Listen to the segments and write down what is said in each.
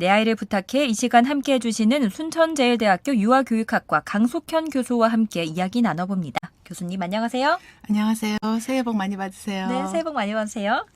내 아이를 부탁해 이 시간 함께 해주시는 순천제일대학교 유아교육학과 강숙현 교수와 함께 이야기 나눠봅니다. 교수님 안녕하세요. 안녕하세요. 새해 복 많이 받으세요. 네, 새해 복 많이 받으세요.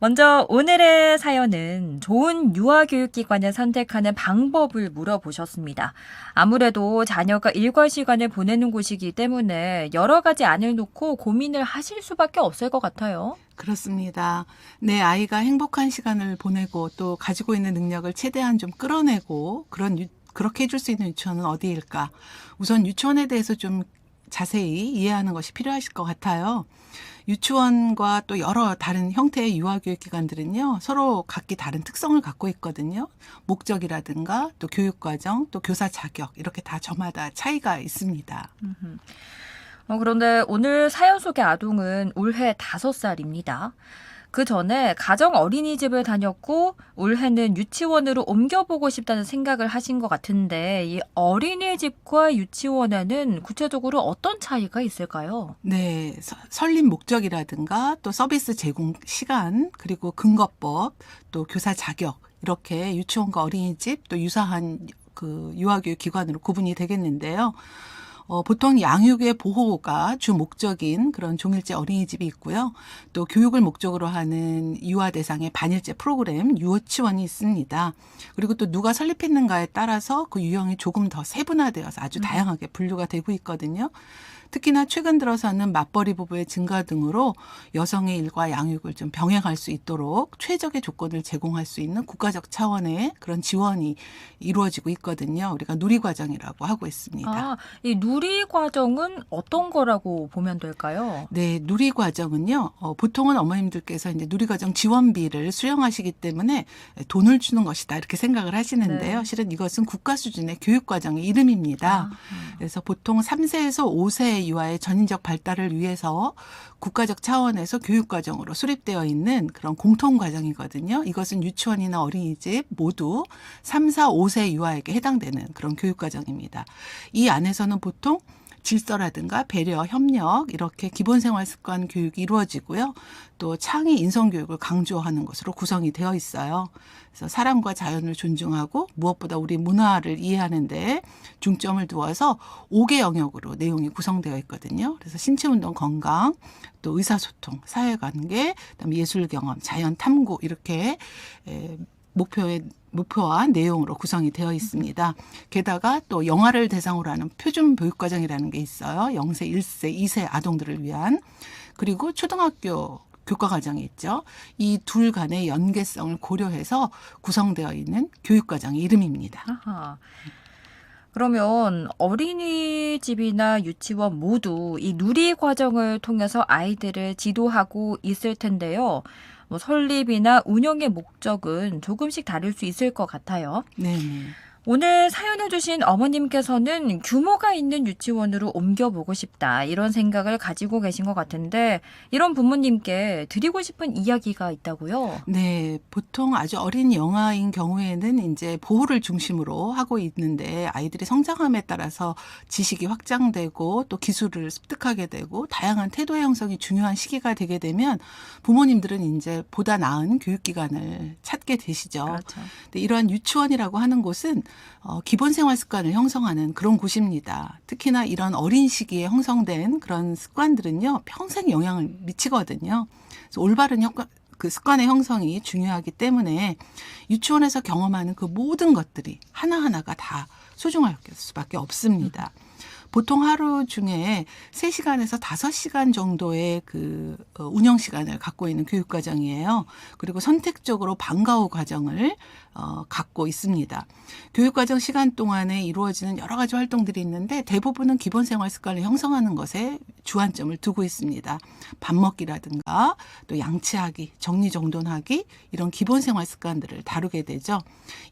먼저 오늘의 사연은 좋은 유아교육기관을 선택하는 방법을 물어보셨습니다. 아무래도 자녀가 일과 시간을 보내는 곳이기 때문에 여러 가지 안을 놓고 고민을 하실 수밖에 없을 것 같아요. 그렇습니다. 내 아이가 행복한 시간을 보내고 또 가지고 있는 능력을 최대한 좀 끌어내고 그런 유, 그렇게 해줄 수 있는 유치원은 어디일까? 우선 유치원에 대해서 좀 자세히 이해하는 것이 필요하실 것 같아요. 유치원과 또 여러 다른 형태의 유아교육 기관들은요, 서로 각기 다른 특성을 갖고 있거든요. 목적이라든가 또 교육과정, 또 교사 자격, 이렇게 다 저마다 차이가 있습니다. 어, 그런데 오늘 사연 속의 아동은 올해 다섯 살입니다. 그 전에 가정 어린이집을 다녔고 올해는 유치원으로 옮겨보고 싶다는 생각을 하신 것 같은데 이 어린이집과 유치원에는 구체적으로 어떤 차이가 있을까요? 네, 서- 설립 목적이라든가 또 서비스 제공 시간 그리고 근거법 또 교사 자격 이렇게 유치원과 어린이집 또 유사한 그 유아교육 기관으로 구분이 되겠는데요. 어, 보통 양육의 보호가 주 목적인 그런 종일제 어린이집이 있고요. 또 교육을 목적으로 하는 유아 대상의 반일제 프로그램 유치원이 있습니다. 그리고 또 누가 설립했는가에 따라서 그 유형이 조금 더 세분화되어서 아주 다양하게 분류가 되고 있거든요. 특히나 최근 들어서는 맞벌이 부부의 증가 등으로 여성의 일과 양육을 좀 병행할 수 있도록 최적의 조건을 제공할 수 있는 국가적 차원의 그런 지원이 이루어지고 있거든요. 우리가 누리 과정이라고 하고 있습니다. 아, 이 누리 과정은 어떤 거라고 보면 될까요? 네, 누리 과정은요, 어, 보통은 어머님들께서 이제 누리 과정 지원비를 수령하시기 때문에 돈을 주는 것이다, 이렇게 생각을 하시는데요. 네. 실은 이것은 국가 수준의 교육 과정의 이름입니다. 아, 그래서 보통 3세에서 5세 유아의 전인적 발달을 위해서 국가적 차원에서 교육과정으로 수립되어 있는 그런 공통과정이거든요. 이것은 유치원이나 어린이집 모두 3, 4, 5세 유아에게 해당되는 그런 교육과정입니다. 이 안에서는 보통 질서라든가 배려, 협력 이렇게 기본 생활 습관 교육이 이루어지고요. 또 창의 인성 교육을 강조하는 것으로 구성이 되어 있어요. 그래서 사람과 자연을 존중하고 무엇보다 우리 문화를 이해하는 데 중점을 두어서 5개 영역으로 내용이 구성되어 있거든요. 그래서 신체 운동 건강, 또 의사소통, 사회관계, 그다음에 예술 경험, 자연 탐구 이렇게 에, 목표의 목표와 내용으로 구성이 되어 있습니다. 게다가 또 영아를 대상으로 하는 표준 교육 과정이라는 게 있어요. 0세, 1세, 2세 아동들을 위한 그리고 초등학교 교과 과정이 있죠. 이 둘 간의 연계성을 고려해서 구성되어 있는 교육 과정의 이름입니다. 아하. 그러면 어린이집이나 유치원 모두 이 누리 과정을 통해서 아이들을 지도하고 있을 텐데요. 뭐 설립이나 운영의 목적은 조금씩 다를 수 있을 것 같아요. 네. 네. 오늘 사연을 주신 어머님께서는 규모가 있는 유치원으로 옮겨보고 싶다 이런 생각을 가지고 계신 것 같은데 이런 부모님께 드리고 싶은 이야기가 있다고요? 네, 보통 아주 어린 영아인 경우에는 이제 보호를 중심으로 하고 있는데 아이들이 성장함에 따라서 지식이 확장되고 또 기술을 습득하게 되고 다양한 태도의 형성이 중요한 시기가 되게 되면 부모님들은 이제 보다 나은 교육기관을 찾게 되시죠. 그렇죠. 근데 이러한 유치원이라고 하는 곳은 어, 기본 생활 습관을 형성하는 그런 곳입니다. 특히나 이런 어린 시기에 형성된 그런 습관들은요, 평생 영향을 미치거든요. 그래서 올바른 효과, 그 습관의 형성이 중요하기 때문에 유치원에서 경험하는 그 모든 것들이 하나하나가 다 소중할 수밖에 없습니다. 보통 하루 중에 3시간에서 5시간 정도의 그 어, 운영 시간을 갖고 있는 교육 과정이에요. 그리고 선택적으로 방과 후 과정을 어, 갖고 있습니다. 교육 과정 시간 동안에 이루어지는 여러 가지 활동들이 있는데 대부분은 기본 생활 습관을 형성하는 것에 주안점을 두고 있습니다. 밥 먹기라든가 또 양치하기, 정리정돈하기 이런 기본 생활 습관들을 다루게 되죠.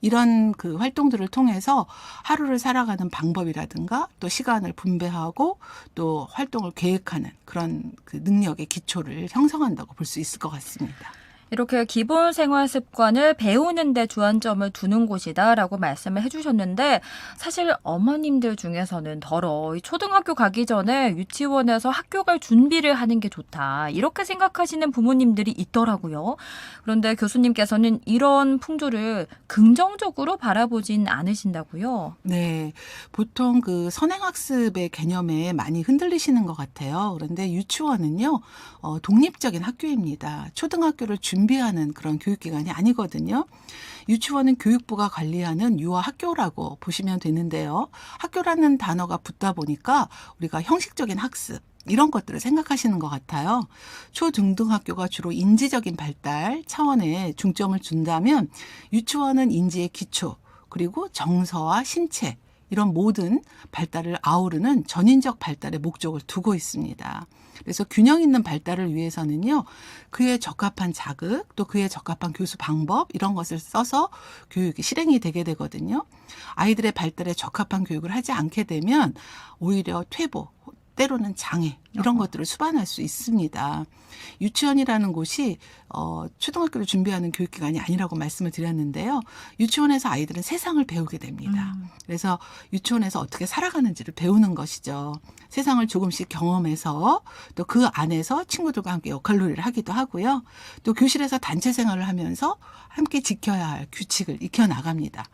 이런 그 활동들을 통해서 하루를 살아가는 방법이라든가 또 시간을 분배하고 또 활동을 계획하는 그런 그 능력의 기초를 형성한다고 볼 수 있을 것 같습니다. 이렇게 기본 생활 습관을 배우는데 주안점을 두는 곳이다라고 말씀을 해주셨는데 사실 어머님들 중에서는 더러 이 초등학교 가기 전에 유치원에서 학교 갈 준비를 하는 게 좋다 이렇게 생각하시는 부모님들이 있더라고요. 그런데 교수님께서는 이런 풍조를 긍정적으로 바라보진 않으신다고요. 네. 보통 그 선행학습의 개념에 많이 흔들리시는 것 같아요. 그런데 유치원은요, 어, 독립적인 학교입니다. 초등학교를 준비 하는 그런 교육기관이 아니거든요. 유치원은 교육부가 관리하는 유아 학교라고 보시면 되는데요. 학교라는 단어가 붙다 보니까 우리가 형식적인 학습, 이런 것들을 생각하시는 것 같아요. 초등등학교가 주로 인지적인 발달 차원에 중점을 준다면 유치원은 인지의 기초, 그리고 정서와 신체, 이런 모든 발달을 아우르는 전인적 발달의 목적을 두고 있습니다. 그래서 균형 있는 발달을 위해서는요, 그에 적합한 자극, 또 그에 적합한 교수 방법, 이런 것을 써서 교육이 실행이 되게 되거든요. 아이들의 발달에 적합한 교육을 하지 않게 되면 오히려 퇴보, 때로는 장애 이런 것들을 수반할 수 있습니다. 유치원이라는 곳이 어, 초등학교를 준비하는 교육기관이 아니라고 말씀을 드렸는데요. 유치원에서 아이들은 세상을 배우게 됩니다. 음. 그래서 유치원에서 어떻게 살아가는지를 배우는 것이죠. 세상을 조금씩 경험해서 또 그 안에서 친구들과 함께 역할놀이를 하기도 하고요. 또 교실에서 단체 생활을 하면서 함께 지켜야 할 규칙을 익혀 나갑니다.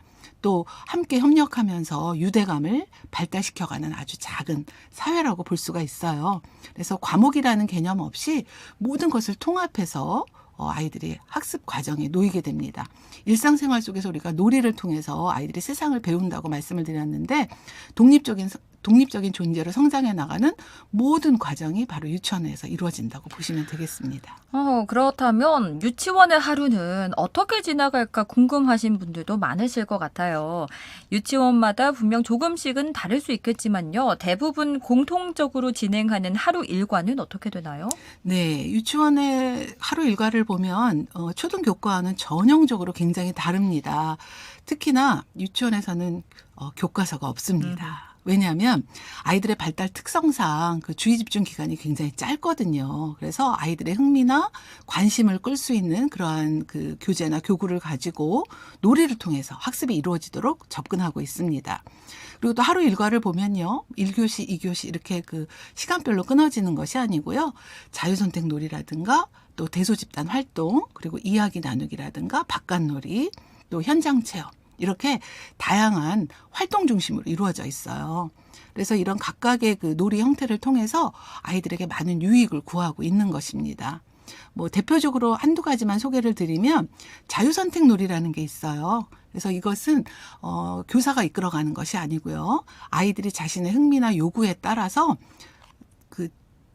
또 함께 협력하면서 유대감을 발달시켜가는 아주 작은 사회라고 볼 수가 있어요. 그래서 과목이라는 개념 없이 모든 것을 통합해서 어, 아이들이 학습 과정에 놓이게 됩니다. 일상생활 속에서 우리가 놀이를 통해서 아이들이 세상을 배운다고 말씀을 드렸는데 독립적인 독립적인 존재로 성장해 나가는 모든 과정이 바로 유치원에서 이루어진다고 보시면 되겠습니다. 어, 그렇다면 유치원의 하루는 어떻게 지나갈까 궁금하신 분들도 많으실 것 같아요. 유치원마다 분명 조금씩은 다를 수 있겠지만요. 대부분 공통적으로 진행하는 하루 일과는 어떻게 되나요? 네, 유치원의 하루 일과를 보면 어, 초등 교과와는 전형적으로 굉장히 다릅니다. 특히나 유치원에서는 어, 교과서가 없습니다. 왜냐하면 아이들의 발달 특성상 그 주의 집중 기간이 굉장히 짧거든요. 그래서 아이들의 흥미나 관심을 끌 수 있는 그러한 그 교재나 교구를 가지고 놀이를 통해서 학습이 이루어지도록 접근하고 있습니다. 그리고 또 하루 일과를 보면요. 1교시, 2교시 이렇게 그 시간별로 끊어지는 것이 아니고요. 자유선택 놀이라든가 또 대소집단 활동, 그리고 이야기 나누기라든가 바깥놀이, 또 현장 체험 이렇게 다양한 활동 중심으로 이루어져 있어요. 그래서 이런 각각의 그 놀이 형태를 통해서 아이들에게 많은 유익을 구하고 있는 것입니다. 뭐 대표적으로 한두 가지만 소개를 드리면 자유선택 놀이라는 게 있어요. 그래서 이것은 어 교사가 이끌어가는 것이 아니고요. 아이들이 자신의 흥미나 요구에 따라서 그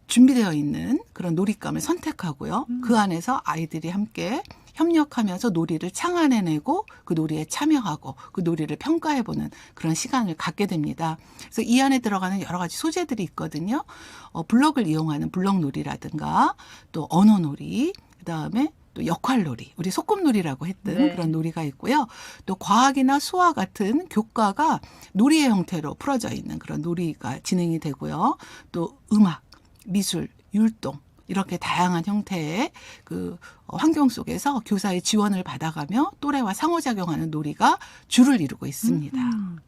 준비되어 있는 그런 놀잇감을 선택하고요. 그 안에서 아이들이 함께 협력하면서 놀이를 창안해내고 그 놀이에 참여하고 그 놀이를 평가해보는 그런 시간을 갖게 됩니다. 그래서 이 안에 들어가는 여러 가지 소재들이 있거든요. 어, 블럭을 이용하는 블럭 놀이라든가 또 언어 놀이, 그 다음에 또 역할놀이, 우리 소꿉놀이라고 했던 네. 그런 놀이가 있고요. 또 과학이나 수학 같은 교과가 놀이의 형태로 풀어져 있는 그런 놀이가 진행이 되고요. 또 음악, 미술, 율동 이렇게 다양한 형태의 그 어, 환경 속에서 교사의 지원을 받아가며 또래와 상호작용하는 놀이가 주를 이루고 있습니다. 음.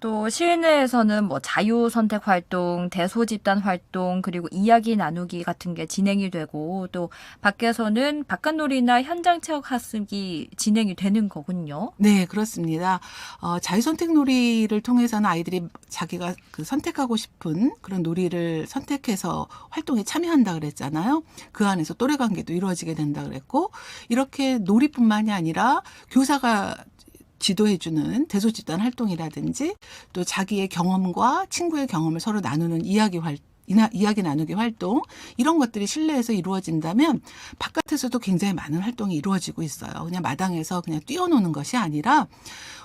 또 실내에서는 뭐 자유 선택 활동, 대소 집단 활동, 그리고 이야기 나누기 같은 게 진행이 되고 또 밖에서는 바깥놀이나 현장 체육 학습이 진행이 되는 거군요. 네, 그렇습니다. 어, 자유 선택 놀이를 통해서는 아이들이 자기가 그 선택하고 싶은 그런 놀이를 선택해서 활동에 참여한다 그랬잖아요. 그 안에서 또래 관계도 이루어지게 된다 그랬고, 이렇게 놀이뿐만이 아니라 교사가 지도해주는 대소집단 활동이라든지 또 자기의 경험과 친구의 경험을 서로 나누는 이야기 활동 이나 이야기 나누기 활동 이런 것들이 실내에서 이루어진다면 바깥에서도 굉장히 많은 활동이 이루어지고 있어요. 그냥 마당에서 그냥 뛰어노는 것이 아니라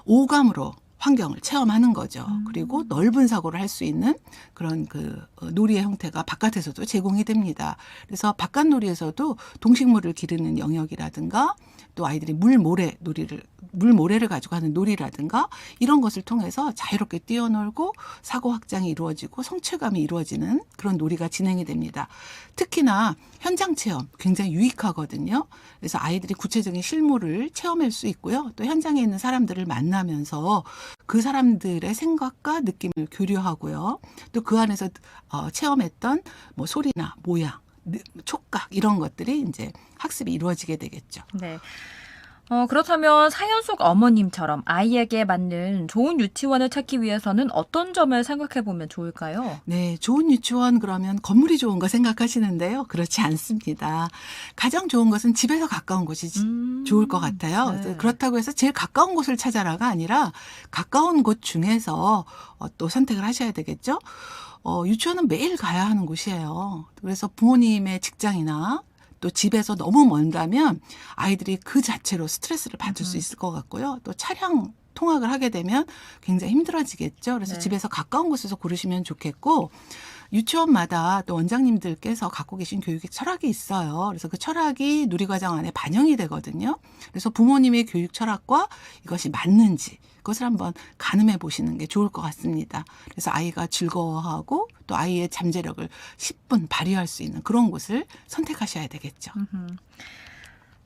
오감으로 환경을 체험하는 거죠. 음. 그리고 넓은 사고를 할 수 있는 그런 그 어, 놀이의 형태가 바깥에서도 제공이 됩니다. 그래서 바깥 놀이에서도 동식물을 기르는 영역이라든가 또 아이들이 물 모래 놀이를 물 모래를 가지고 하는 놀이라든가 이런 것을 통해서 자유롭게 뛰어놀고 사고 확장이 이루어지고 성취감이 이루어지는 그런 놀이가 진행이 됩니다. 특히나 현장 체험 굉장히 유익하거든요. 그래서 아이들이 구체적인 실물을 체험할 수 있고요. 또 현장에 있는 사람들을 만나면서 그 사람들의 생각과 느낌을 교류하고요. 또 그 안에서 어, 체험했던 뭐 소리나 모양, 느- 촉각 이런 것들이 이제 학습이 이루어지게 되겠죠. 네. 어, 그렇다면 사연 속 어머님처럼 아이에게 맞는 좋은 유치원을 찾기 위해서는 어떤 점을 생각해 보면 좋을까요? 네, 좋은 유치원 그러면 건물이 좋은 거 생각하시는데요. 그렇지 않습니다. 가장 좋은 것은 집에서 가까운 곳이 지- 음, 좋을 것 같아요. 네. 그렇다고 해서 제일 가까운 곳을 찾아라가 아니라 가까운 곳 중에서 어, 또 선택을 하셔야 되겠죠. 어, 유치원은 매일 가야 하는 곳이에요. 그래서 부모님의 직장이나 또 집에서 너무 먼다면 아이들이 그 자체로 스트레스를 받을 수 음흠. 있을 것 같고요. 또 차량 통학을 하게 되면 굉장히 힘들어지겠죠. 그래서 네. 집에서 가까운 곳에서 고르시면 좋겠고 유치원마다 또 원장님들께서 갖고 계신 교육의 철학이 있어요. 그래서 그 철학이 누리과정 안에 반영이 되거든요. 그래서 부모님의 교육 철학과 이것이 맞는지 그것을 한번 가늠해 보시는 게 좋을 것 같습니다. 그래서 아이가 즐거워하고 또 아이의 잠재력을 10분 발휘할 수 있는 그런 곳을 선택하셔야 되겠죠.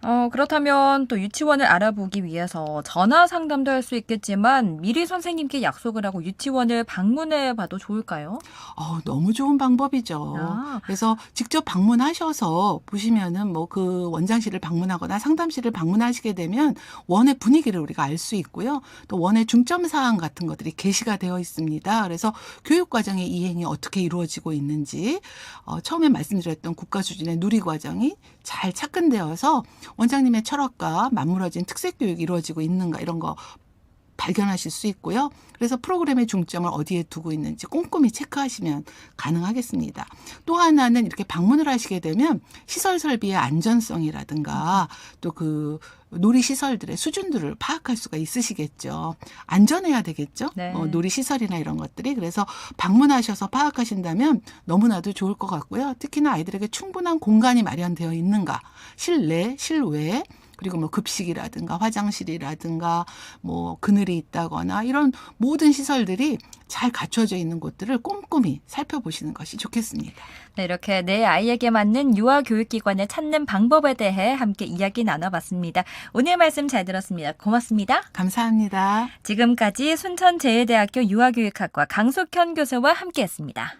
어, 그렇다면 또 유치원을 알아보기 위해서 전화 상담도 할 수 있겠지만 미리 선생님께 약속을 하고 유치원을 방문해 봐도 좋을까요? 어, 너무 좋은 방법이죠. 아, 그래서 직접 방문하셔서 보시면은 뭐 그 원장실을 방문하거나 상담실을 방문하시게 되면 원의 분위기를 우리가 알 수 있고요. 또 원의 중점 사항 같은 것들이 게시가 되어 있습니다. 그래서 교육 과정의 이행이 어떻게 이루어지고 있는지 어, 처음에 말씀드렸던 국가 수준의 누리 과정이 잘 착근되어서 원장님의 철학과 맞물어진 특색 교육이 이루어지고 있는가 이런 거 발견하실 수 있고요. 그래서 프로그램의 중점을 어디에 두고 있는지 꼼꼼히 체크하시면 가능하겠습니다. 또 하나는 이렇게 방문을 하시게 되면 시설 설비의 안전성이라든가 또그 놀이 시설들의 수준들을 파악할 수가 있으시겠죠. 안전해야 되겠죠. 네. 어, 놀이 시설이나 이런 것들이 그래서 방문하셔서 파악하신다면 너무나도 좋을 것 같고요. 특히나 아이들에게 충분한 공간이 마련되어 있는가, 실내, 실외. 그리고 뭐 급식이라든가 화장실이라든가 뭐 그늘이 있다거나 이런 모든 시설들이 잘 갖춰져 있는 곳들을 꼼꼼히 살펴보시는 것이 좋겠습니다. 네, 이렇게 내 아이에게 맞는 유아 교육기관을 찾는 방법에 대해 함께 이야기 나눠봤습니다. 오늘 말씀 잘 들었습니다. 고맙습니다. 감사합니다. 지금까지 순천제일대학교 유아교육학과 강숙현 교수와 함께했습니다.